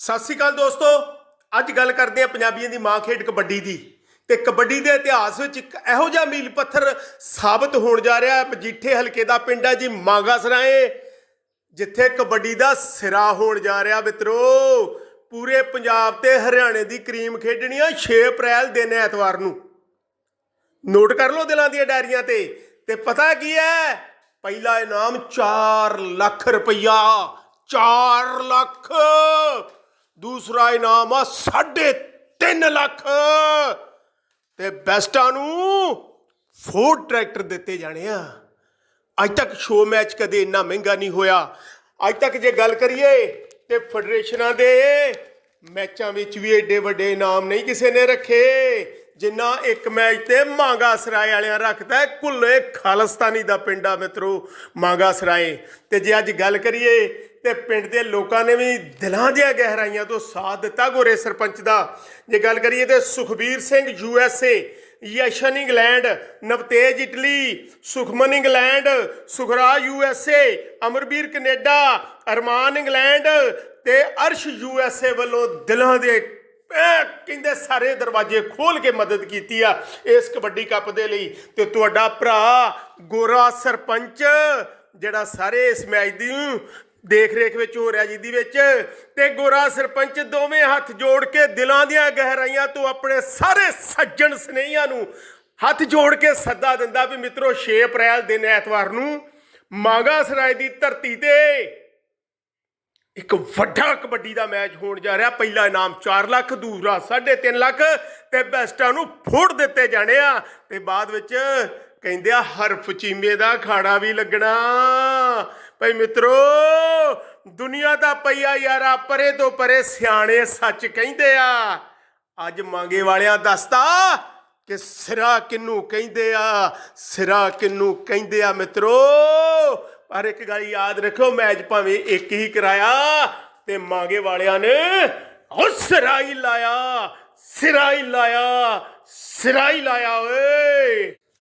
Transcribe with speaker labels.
Speaker 1: ਸਤਿ ਸ਼੍ਰੀ ਅਕਾਲ ਦੋਸਤੋ। ਅੱਜ ਗੱਲ ਕਰਦੇ ਆ ਪੰਜਾਬੀਆਂ ਦੀ ਮਾਂ ਖੇਡ ਕਬੱਡੀ ਦੀ। ਤੇ ਕਬੱਡੀ ਦੇ ਇਤਿਹਾਸ ਵਿੱਚ ਇੱਕ ਇਹੋ ਜਿਹਾ ਮੀਲ ਪੱਥਰ ਸਾਬਤ ਹੋਣ ਜਾ ਰਿਹਾ ਹੈ। ਮਜੀਠੇ ਹਲਕੇ ਦਾ ਪਿੰਡ ਹੈ ਜੀ ਮਾਂਗਾ ਸਰਾਏ ਜਿੱਥੇ ਕਬੱਡੀ ਦਾ ਸਿਰਾ ਹੋਣ ਜਾ ਰਿਹਾ ਮਿੱਤਰੋ। ਪੂਰੇ ਪੰਜਾਬ ਤੇ ਹਰਿਆਣੇ ਦੀ ਕਰੀਮ ਖੇਡਣੀ ਆ 6 ਅਪ੍ਰੈਲ ਦਿਨ ਐਤਵਾਰ ਨੂੰ। ਨੋਟ ਕਰ ਲਓ ਦਿਲਾਂ ਦੀਆਂ ਡਾਇਰੀਆਂ ਤੇ। ਤੇ ਪਤਾ ਕੀ ਹੈ? ਪਹਿਲਾ ਇਨਾਮ 4 ਲੱਖ ਰੁਪਈਆ 4 ਲੱਖ। ਦੂਸਰਾ ਇਨਾਮ ਆ 3.5 ਲੱਖ। ਤੇ ਬੈਸਟਾਂ ਨੂੰ ਫੋਰਡ ਟਰੈਕਟਰ ਦਿੱਤੇ ਜਾਣੇ ਆ। ਅੱਜ ਤੱਕ ਸ਼ੋ ਮੈਚ ਕਦੇ ਇੰਨਾ ਮਹਿੰਗਾ ਨਹੀਂ ਹੋਇਆ। ਅੱਜ ਤੱਕ ਜੇ ਗੱਲ ਕਰੀਏ ਤੇ ਫੈਡਰੇਸ਼ਨਾਂ ਦੇ ਮੈਚਾਂ ਵਿੱਚ ਵੀ ਏਡੇ ਵੱਡੇ ਇਨਾਮ ਨਹੀਂ ਕਿਸੇ ਨੇ ਰੱਖੇ। ਜਿੰਨਾ ਇੱਕ ਮੈਚ ਤੇ ਮਾਂਗਾ ਸਰਾਏ ਵਾਲਿਆਂ ਰੱਖਦਾ ਹੈ, ਕੁੱਲੇ ਖਾਲਸਤਾਨੀ ਦਾ ਪਿੰਡਾ ਮਿੱਤਰੋ, ਮਾਂਗਾ ਸਰਾਏ। ਤੇ ਜੇ ਅੱਜ ਗੱਲ ਕਰੀਏ ਤੇ ਪਿੰਡ ਦੇ ਲੋਕਾਂ ਨੇ ਵੀ ਦਿਲਾਂ ਦੀਆਂ ਗਹਿਰਾਈਆਂ ਤੋਂ ਸਾਥ ਦਿੱਤਾ ਗੋਰੇ ਸਰਪੰਚ ਦਾ। ਜੇ ਗੱਲ ਕਰੀਏ ਤੇ Sukhbir Singh U S A Yashan England, Navtej Italy, Sukhman England, Sukhraj U S A, Amarbir Canada, Armaan England ਤੇ ਅਰਸ਼ ਯੂ ਐਸ ਏ ਵੱਲੋਂ ਦਿਲਾਂ ਦੇ ਕਹਿੰਦੇ ਸਾਰੇ ਦਰਵਾਜ਼ੇ ਖੋਲ ਕੇ ਮਦਦ ਕੀਤੀ ਆ ਇਸ ਕਬੱਡੀ ਕੱਪ ਦੇ ਲਈ। ਤੇ ਤੁਹਾਡਾ ਭਰਾ ਗੋਰਾ ਸਰਪੰਚ ਜਿਹੜਾ ਸਾਰੇ ਇਸ ਮੈਚ ਦੀ ਦੇਖ ਰੇਖ ਵਿੱਚ ਹੋ ਰਿਹਾ ਜਿਹਦੀ ਵਿੱਚ ਤੇ ਗੋਰਾ ਸਰਪੰਚ ਦੋਵੇਂ ਹੱਥ ਜੋੜ ਕੇ ਦਿਲਾਂ ਦੀਆਂ ਗਹਿਰਾਈਆਂ ਤੋਂ ਆਪਣੇ ਸਾਰੇ ਸੱਜਣ ਸਨੇਹੀਆਂ ਨੂੰ ਹੱਥ ਜੋੜ ਕੇ ਸੱਦਾ ਦਿੰਦਾ ਵੀ ਮਿੱਤਰੋ 6 ਅਪ੍ਰੈਲ ਦਿਨ ਐਤਵਾਰ ਨੂੰ ਮਾਂਗਾ ਸਰਾਏ ਦੀ ਧਰਤੀ ਤੇ ਇੱਕ ਵੱਡਾ ਕਬੱਡੀ ਦਾ ਮੈਚ ਹੋਣ ਜਾ ਰਿਹਾ। ਪਹਿਲਾ ਇਨਾਮ 4 ਲੱਖ, ਦੂਸਰਾ 3.5 ਲੱਖ ਤੇ ਬੈਸਟਾਂ ਨੂੰ ਫੋੜ ਦਿੱਤੇ ਜਾਣੇ ਆ। ਤੇ ਬਾਅਦ ਵਿੱਚ ਕਹਿੰਦੇ ਆ ਹਰਫ ਚੀਮੇ ਦਾ ਖਾਣਾ ਵੀ ਲੱਗਣਾ। ਭਈ ਮਿੱਤਰੋ, ਦੁਨੀਆ ਦਾ ਪਈਆ ਯਾਰਾ ਪਰੇ ਤੋਂ ਪਰੇ ਸਿਆਣੇ ਸੱਚ ਕਹਿੰਦੇ ਆ। ਅੱਜ ਮੰਗੇ ਵਾਲਿਆਂ ਦੱਸਦਾ ਕਿ ਸਿਰਾ ਕਿੰਨੂੰ ਕਹਿੰਦੇ ਆ, ਸਿਰਾ ਕਿੰਨੂੰ ਕਹਿੰਦੇ ਆ ਮਿੱਤਰੋ। ਪਰ ਇੱਕ ਗੱਲ ਯਾਦ ਰੱਖੋ ਮੈਚ ਭਾਵੇਂ ਇੱਕ ਹੀ ਕਰਾਇਆ ਤੇ ਮਾਂਗੇ ਵਾਲਿਆਂ ਨੇ ਉਹ ਸਿਰਾ ਹੀ ਲਾਇਆ, ਸਿਰਾ ਹੀ ਲਾਇਆ, ਸਿਰਾ ਹੀ ਲਾਇਆ ਓਏ।